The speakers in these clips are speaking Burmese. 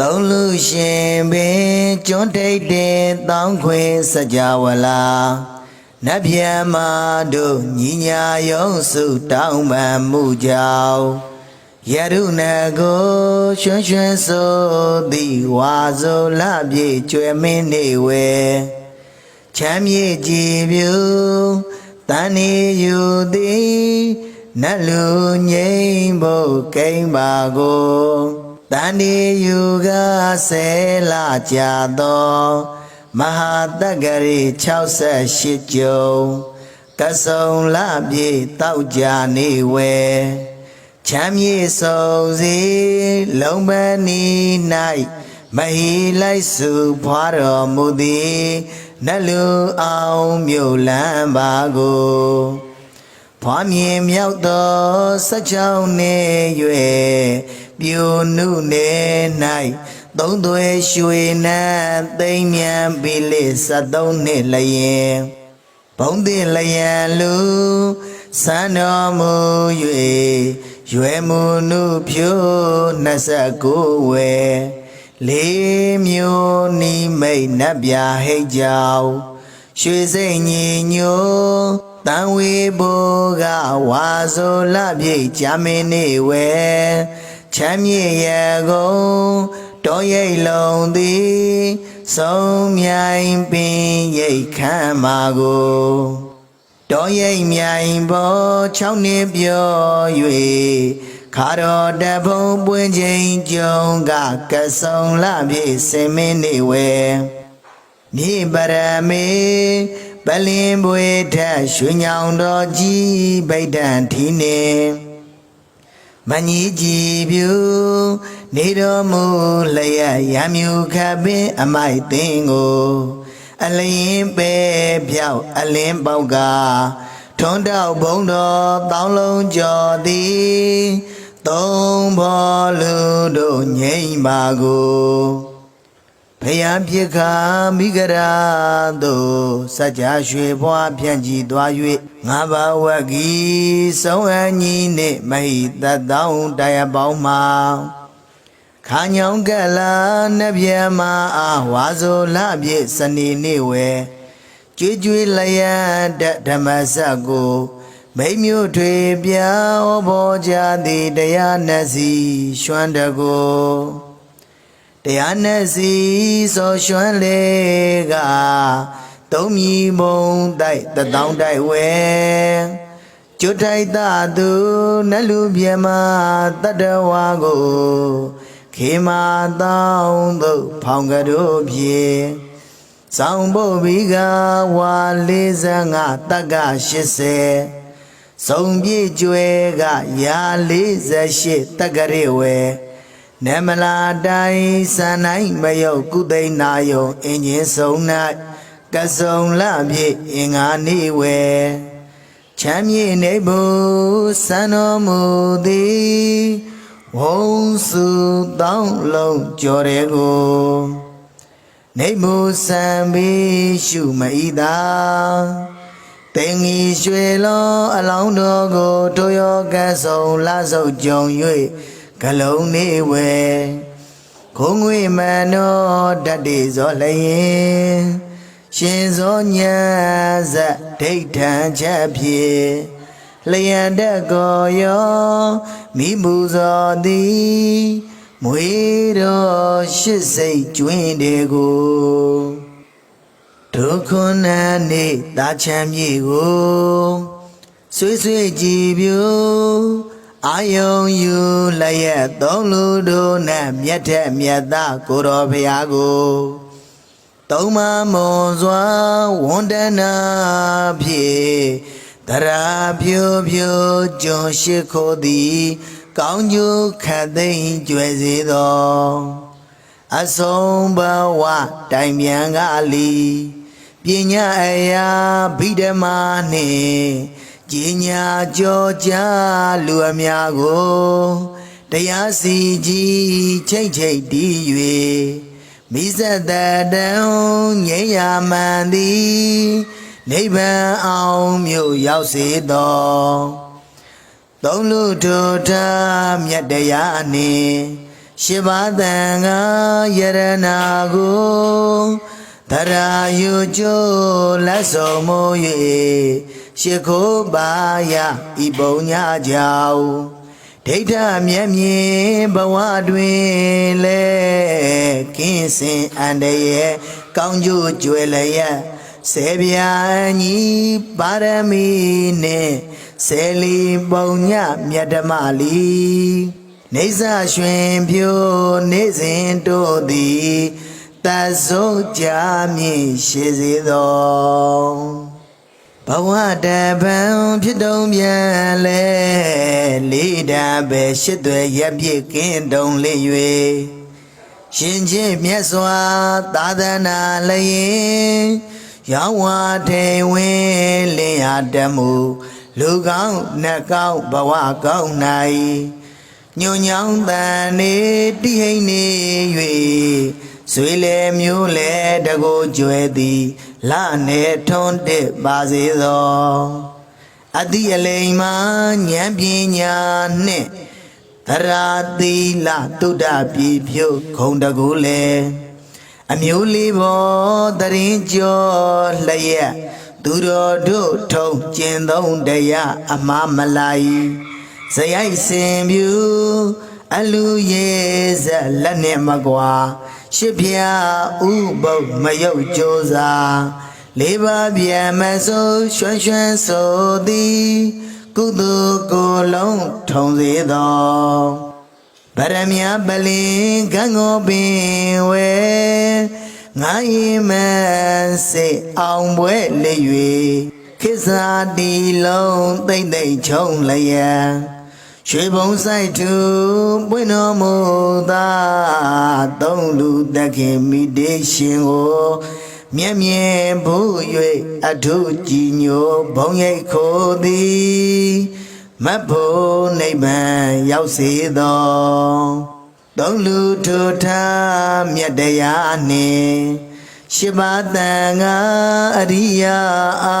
သုံးလူရှင်ပင်ကျွန်းထိတ်တဲ့တောင်းခွေစကြဝဠာနတ်ဗျမတို့ညီညာယုံစုတောင်းပန်မှုကြောင့်ယရုဏကိုရွှွှွှဆိုသည်ဝါဆိုလပြေကျွဲမင်းနေဝဲချမ်းမြေကြည်ပြူတန်နေယူသည်နတ်လူငိမ့်ဖို့ကိမ့်ပါကို တန်ဒီယူကဆဲလာကြသောမဟာတက္ကရီ68ကျုံကဆုံလပြေတောက်ကြနေဝဲချမ်းမြေဆုံးစီလုံးပနီ၌မဟီလိုက်စုဖွာတော်မူသည်နတ်လူအောင်မြို့လန်းပါကိုဖွာမြင်မြောက်သောစัจ jौ နေ၍ ပြိုနုနေ၌သုံးသွဲရွှေနန်းသိမ့်မြန်ပြီလေ73နှစ်လျင်ဘုံတင်လျံလူစံတော်မူ၍ရွယ်မူနုဖြိုး29ဝဲလေးမျိုးနီးမိတ်နတ်ပြဟိတ်ကြောင်ရွှေစိတ်ညီညိုတန်ဝေဘိုးကဝါဆိုလပြေချမင်းနေဝဲ ချမ်းမြေရကုန်တော်ရိတ်လုံးသည်ဆုံးမြိုင်ပင်ရိတ်ခမ်းမာကိုတော်ရိပ်မြိုင်ပေါ်၆နှစ်ပြော၍ခါတော်တဖုံပွင့်ချိန်ကြုံကကဆုံလပြေစင်မင်းနေဝဲမြေပရမေပလင်ပွေထက်ရွှေညောင်တော်ကြီးဗိဒ္ဓံထီနေ မကြီးကြည်ပြူနေတော်မူလျက်ရမြူခပ်ပင်အမိုက်သိင်ကို အလင်းပဲဖြောက်အလင်းပေါက်ကထွန်းတောက်ဘုံတော်တောင်းလုံးကျော်သည်သုံးဘောလူတို့ငိမ့်ပါကို ဖယားပြစ်ခါမိဂရာတို့စัจ जा ရွှေဘွားဖြန့်ကြည်သွား၍ငါးပါးဝက်ကြီးဆုံးအညီနှင့်မဟိတတောင်းတရားပေါင်းမှာခါညောင်ကလာနဗျမအားဝါဆိုလပြေစနေနေ့ဝဲကြွေးကြွေးလျက်တဓမ္မစကိုမိတ်မျိုးထွေပြောင်းဘောကြသည်တရားနှစီရွှမ်းတကို တရားနှစီစောရွှမ်းလေကသုံးမြီမုံတိုက်တတောင်းတိုက်ဝဲကျွတ်ထိုက်တာသူနတ်လူပြမတတ္တဝါကိုခေမာတောင်းသို့ဖောင်ကတို့ဖြင့်စောင်းဖို့ဘီကဝါ45တက္က80စုံပြည့်ကျွဲကရာ48တက္ကရေဝဲ နမလာတိုင်းစံနိုင်မယုတ်ကုသိဏယုံအင်ဂျင်ဆုံး၌ကစုံလပြည့်အင်္ဂါနေဝဲချမ်းမြေနေဘူးစံတော်မူသည်ဝုံစုတောင်းလုံးကြော်တဲ့ကိုနေမှုစံပြီးရှုမဤသာတင်ငီရွှေလောအလောင်းတော်ကိုတို့ရောကဆုံလာစုပ်ကြုံ၍ ဂလုံးနေဝဲခုံငွေမန်တော်တတ္တိဇောလျင်ရှင်ဇောညာဇဒိဋ္ဌံချက်ဖြင့်လျံတက်ကိုယောမိမှုဇောသည်မွေတော်ရှစ်စိတ်ကျွင်းတဲ့ကိုဒုက္ခနာနေတာချမ်းမြေကိုဆွေးဆွေးကြည်ပြူ အာယုံယူလျက်သုံးလူတို့နဲ့မြတ်ထက်မြတ်သားကိုတော်ဖရာကိုသုံးမမွန်စွာဝန်တနာဖြင့်တရာဖြိုဖြိုကျွန်ရှိခိုးသည် ကောင်းကျိုးခတ်သိမ့်ကြွယ်စေသောအဆုံးဘဝတိုင်မြန်ကလီပညာအရာဗိဓမာနှင့် ကြီးညာကြောကြားလူအများကိုတရားစီကြီးချိတ်ချိတ်တီး၍မိဇတတံငြိမ်းရာမှန်သည်နိဗ္ဗာန်အောင်မြို့ရောက်စေသောသုံးလူထိုထားမြတ်တရားနှင့်ရှိပါတန်ကယရနာကို သရာယုကျိုးလက်ဆောင်မိုး၍ရှိခိုးပါယဤပုံညာကြောင့်ဒိဋ္ဌမြတ်မြင်ဘဝတွင်လဲကင်းစင်အန္တရဲ့ကောင်းကျိုးကြွယ်လျက်ဆေဗျာညီပါရမီနဲ့ဆယ်လီပုံညမြတ်ဓမ္မလီနေဆရွှင်ပြိုနေစဉ်တို့သည် တဆုံးကြမြင့်ရှိစေသောဘဝတပံဖြစ်တုံးပြန်လဲလေးတံပဲရှစ်သွဲရက်ပြည့်ကင်းတုံလေး၍ရှင်ချင်းမြတ်စွာသာသနာလျင်ရောင်းဝါထေဝင်လင်းရတမှုလူကောင်းနှက်ကောင်းဘဝကောင်း၌ညွန်ညောင်းတန်နေတိဟိန် နေ၍ဆွေလေမျိုးလေတကိုကျွဲသည်လနဲ့ထွန်းတက်ပါစေသောအတိအလိမ်မှာဉာဏ်ပညာနှင့်သရာသီလတုဒ္ဒပြေဖြုတ်ခုံတကူလေအမျိုးလေးဘောတရင်ကျော်လျက်သူတော်တို့ထုံကျင်သုံးတရားအမမလိုက်ဇယိုက်စင်ပြူအလူရေဇက်လက်နဲ့မကွာ ရှစ်ပြာဥပုပ်မယုတ်ကြိုးစားလေးပါးပြန်မစိုးရွှွှွှဆိုသည်ကုသိုလ်ကိုယ်လုံးထုံစေသောဗရမ ्या ပလင်ကံကိုပင်ဝဲငါရင်မစေအောင်ပွဲလေ၍ခိစာတီလုံးတိတ်တိတ်ချုံလျက် ရွှေဘုံဆိုင်သူပွင့်တော်မူသာသုံးလူတခင်မိတေရှင်ကိုမြဲမြဲဘူး၍အထုကြည်ညိုဘုံရိတ်ခိုသည်မတ်ဖို့နိဗ္ဗာန်ရောက်စေသောသုံးလူထုထားမြတ်တရားနှင့်ရှိပါတန်ငါအရိယာအာ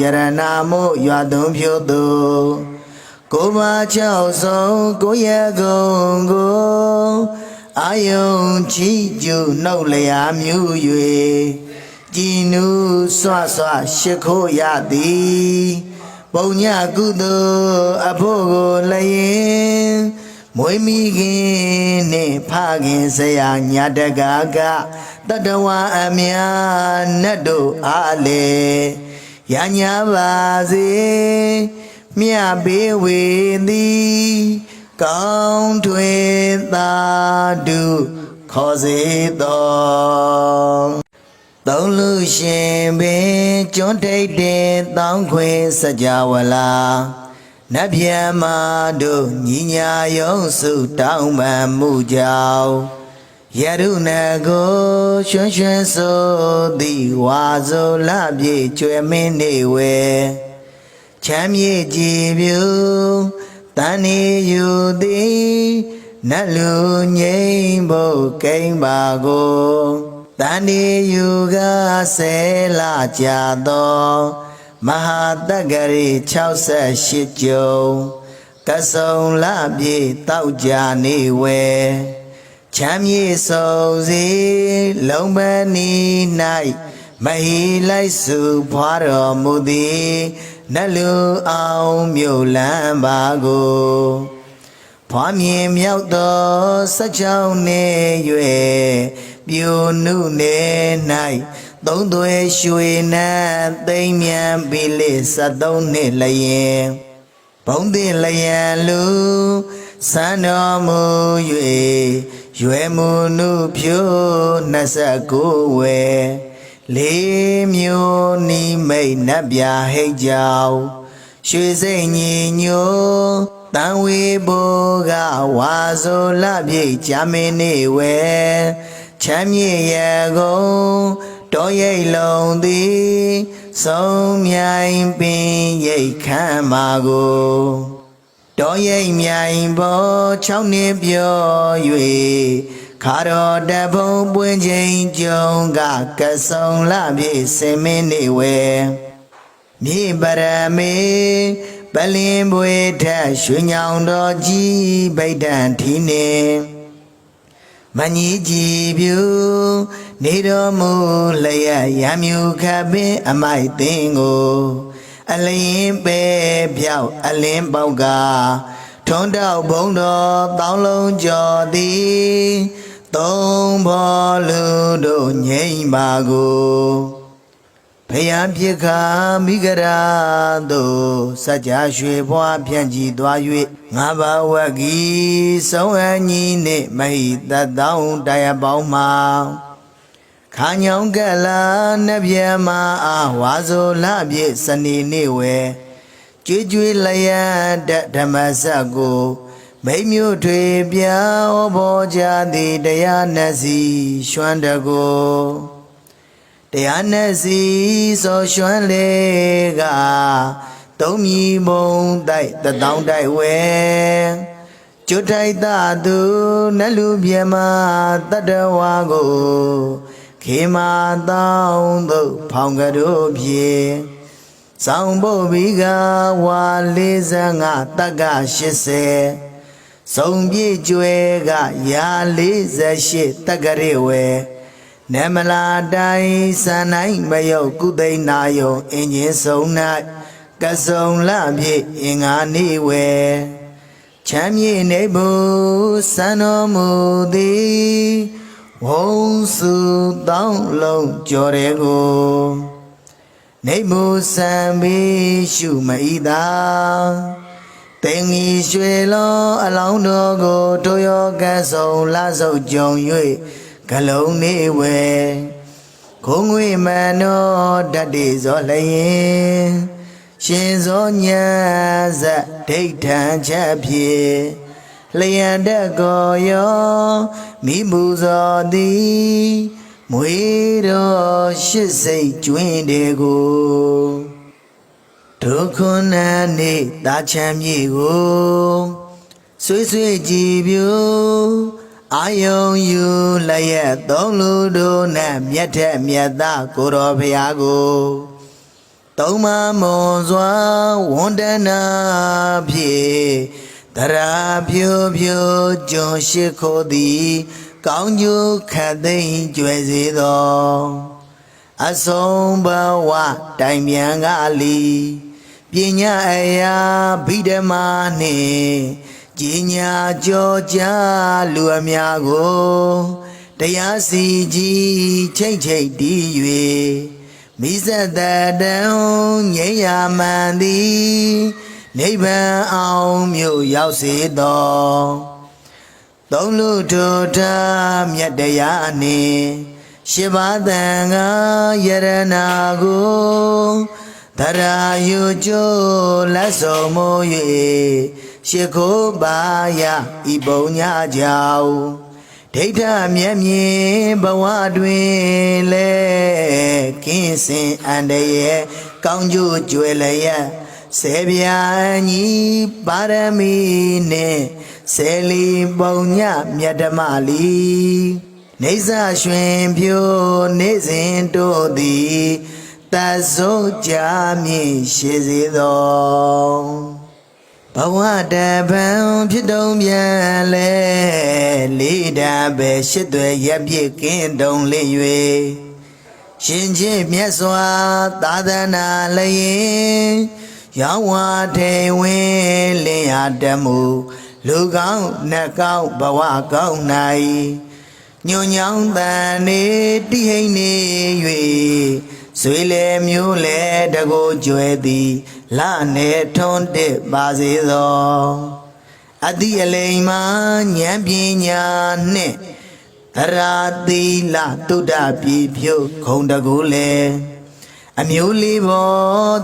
ယရနာမို့ရွာသွန်းဖြို့သူ ကိုပါချောက်ဆုံးကိုရကုံကိုအာယုံချီကျူနှုတ်လျာမြူ၍ကြည်နူးဆွဆွရှိခိုးရသည်ပုံညကုသိုလ်အဖို့ကိုလည်းမွေးမိခင်နှင့်ဖခင်ဆရာညာတကာကတတဝအမြနတ်တို့အားလေရညာပါစေ မြဘေးဝေသည်ကောင်းထွေသာဓုခေါ်စေသောသုံးလူရှင်ပင်ကျွန်းထိတ်တဲ့တောင်းခွေစကြဝဠာနတ်ဗျမ္မာတို့ညီညာယုံစုတောင်းပန်မှုကြောင့်ယရုဏကိုရွှွှွှဆိုသည်ဝါဆိုလပြေကျွဲမင်းနေဝဲ ချမ်းမြေကြည်ပြူတန်နေယူသည်နတ်လူငိမ့်ဖို့ကိမ့်ပါကိုတန်နေယူကဆဲလာကြသောမဟာတက္ကရီ68ကျုံကဆုံလပြေတောက်ကြနေဝဲချမ်းမြေဆုံးစီလုံပနီ၌မဟီလိုက်စုဖွာတော်မူသည် နတ်လူအောင်မြို့လန်းပါကိုဖွာမြင်မြောက်သောစัจ jauं နေ၍ပြိုနုနေ၌သုံးသွဲရွှေနန်းသိမ့်မြန်ဘီလိ73နှစ်လျင်ဘုံတင်လျံလူစံတော်မူ၍ရွယ်မှုနုဖြိုး29ဝဲ လေးမျိုးနီးမိတ်နတ်ပြဟိတ်ကြောင်ရွှေစိတ်ညီညိုတန်ဝေဘောကဝါဆိုလပြေချမင်းနေဝဲချမ်းမြေရကုန်တော်ရိတ်လုံးသည်ဆုံးမြိုင်ပင်ရိတ်ခံမာကိုတော်ရိတ်မြိုင်ဘော6နှစ်ပြော၍ ခါတော်တဖုံပွင့်ချိန်ကြုံကကဆုံလပြေစင်မင်းနေဝဲမြေပရမေပလင်ပွေထရွှေညောင်တော်ကြီးဗိဒ္ဓံထီနေမကြီးကြည်ပြူနေတော်မူလျက်ရံမြူခပ်ပင်အမိုက်သင်ကို အလင်းပဲဖြောက်အလင်းပေါက်ကထွန်းတောက်ဘုံတော်တောင်းလုံးကျော်သည် သုံးဘောလူတို့ငိမ့်ပါကိုဖယားပြစ်ခါမိဂရာတို့စัจ जा ရွှေဘွားဖြန့်ကြည်သွား၍ငါဘဝကီဆုံးအညီနှင့်မဟိတတောင်းတရားပေါင်းမှာခါညောင်းကလာနဗျမအာဝါဇိုလပြည့်စနေနေ့ဝဲကြွေးကြွေးလျက်တဓမ္မစက်ကို မိတ်မျိုးထွေပြောင်းဘောကြသည်တရားနဲ့စီရွှမ်းတကိုတရားနဲ့စီစောရွှမ်းလေကသုံးမြီမုံတိုက်တတောင်းတိုက်ဝဲကျွတ်ထိုက်တာသူနတ်လူပြမတတ္တဝါကိုခေမာတောင်းသို့ဖောင်ကတို့ဖြင့်စောင်းဖို့ဘီကဝါ45တက္က80 စုံပြည့်ကျွဲကရာ48တက္ကရေဝဲနမလာတိုင်းစံနိုင်မယုတ်ကုသိဏယုံအင်ဂျင်ဆုံး၌ကစုံလပြည့်အင်္ဂါနေဝဲချမ်းမြေနေဘူးစံတော်မူသည်ဝုံစုတောင်းလုံးကြော်တဲ့ကိုနေမှုစံပြီးရှုမဤသာ တင်ငီရွှေလောအလောင်းတော်ကိုတို့ရောကဆုံလာစုပ်ကြုံ၍ဂလုံးနေဝဲခုံငွေမန်တော်တတ်တိဇောလျင်ရှင်ဇောညာဇတ်ဒိဋ္ဌံချက်ဖြင့်လျံတက်ကိုယောမိမှုဇောသည်မွေတော်ရှစ်စိတ်ကျွင်းတဲ့ကို ဒုက္ခနာနေတာချမ်းမြေကိုဆွေးဆွေးကြည်ပြူအာယုံယူလျက်သုံးလူတို့နဲ့မြတ်ထက်မြတ်သားကိုတော်ဖရာကိုသုံးမမွန်စွာဝန်တနာဖြင့်တရာဖြူဖြူကျွန်းရှိခိုးသည် ကောင်းကျိုးခတ်သိမ့်ကျွယ်စေသော အဆုံးဘဝတိုင်ပြန်ကလီ ပညာအရာဗိဓမာနှင့်ကြီးညာကြောကြလူအများကိုတရားစီကြီးချိတ်ချိတ်တီး၍မိဇတတံငြိမ်းရာမှန်သည်နိဗ္ဗာန်အောင်မြို့ရောက်စေသောသုံးလူထိုထားမြတ်တရားနှင့်ရှိပါတန်ကယရနာကို သရာယုကျိုးလက်ဆောင်မိုး၍ရှိခိုးပါယဤပုံညာကြောင့်ဒိဋ္ဌမြတ်မြင်ဘဝတွင်လဲကင်းစင်အန္တရဲ့ကောင်းကျိုးကြွယ်လျက်ဆေဗျာညီပါရမီနဲ့ဆေလီပုံညမြတ်ဓမ္မလီနေဇရွှင်ဖြိုးနေစဉ်တို့သည် တဆုံးကြမြင့်ရှိစေသောဘဝတပံဖြစ်တုံးပြန်လဲလေးတာပဲရှစ်သွဲရက်ပြည့်ကင်းတုံလေး၍ရှင်ချင်းမြတ်စွာသာသနာလျင်ရောင်းဝါထေဝင်လင်းရတမှုလူကောင်းနှကောင်းဘဝကောင်း၌ညွန်ညောင်းတန်နေတိဟိန်နေ၍ ဇွေလေမျိုးလေတကိုကျွဲသည်လနဲ့ထွန်းတစ်ပါစေသောအတိအလိမ်မှာဉာဏ်ပညာနှင့်သရာသီလတုဒ္ဒပြေဖြုတ်ခုံတကူလေအမျိုးလေးဘော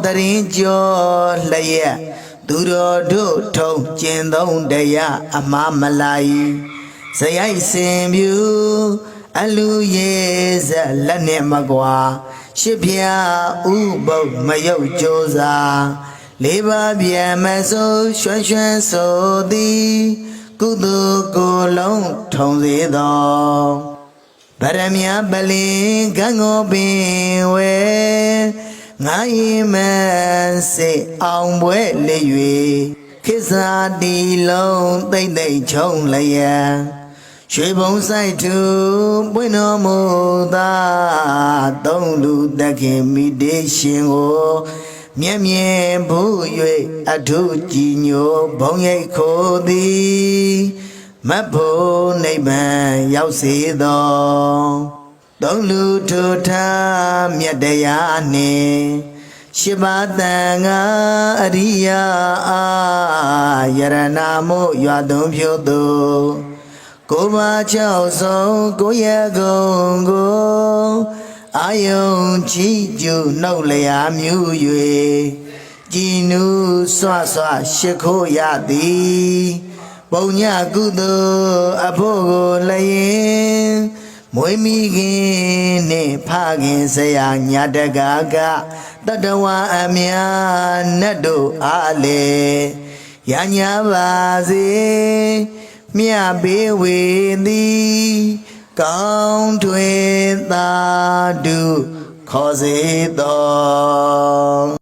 တရင်ကျော်လျက်သူတော်တို့ထုံကျင်သုံးတရားအမှားမလိုက်ဇယိုက်စင်ပြူအလူရေဇက်လက်နဲ့မကွာ ရှစ်ပြာဥပုပ်မယုတ်ကြိုးစားလေးပါးပြန်မစိုးရွှွှွှဆိုသည်ကုသိုလ်ကိုလုံးထုံစေသောဗရမ ्या ပလင်ကံကိုပင်ဝဲငါရင်မစေအောင်ပွဲလေ၍ခိစ္စာတီလုံးတိတ်တိတ်ချုံလျက် ရွှေဘုံဆိုင်သူပွင့်တော်မူသာသုံးလူတက်ခင်မိတေရှင်ကိုမြဲမြဲဘူး၍အထုကြည်ညိုဘုံရိတ်ခိုသည်မတ်ဖို့နိဗ္ဗာန်ရောက်စေသောသုံးလူထုထားမြတ်တရားနှင့်ရှိပါတန်ငါအရိယာအာယရနာမို့ရွာသွန်းဖြို့သူ ကိုယ်ပါချောက်ဆုံးကိုယ့်ရဲ့ကုံကိုအာယုံကြည်ကျူနှုတ်လျာမြူ၍ကြည်နူးဆွဆွရှိခိုးရသည်ပုံညကုသိုလ်အဖို့ကိုလည်းမွေးမိခင်နှင့်ဖခင်ဆရာညာတကာကတတဝအမြနတ်တို့အားလေရညာပါစေ မြတ်ဘေးဝေသည်ကောင်းထွေသာဓုခေါ်စေသော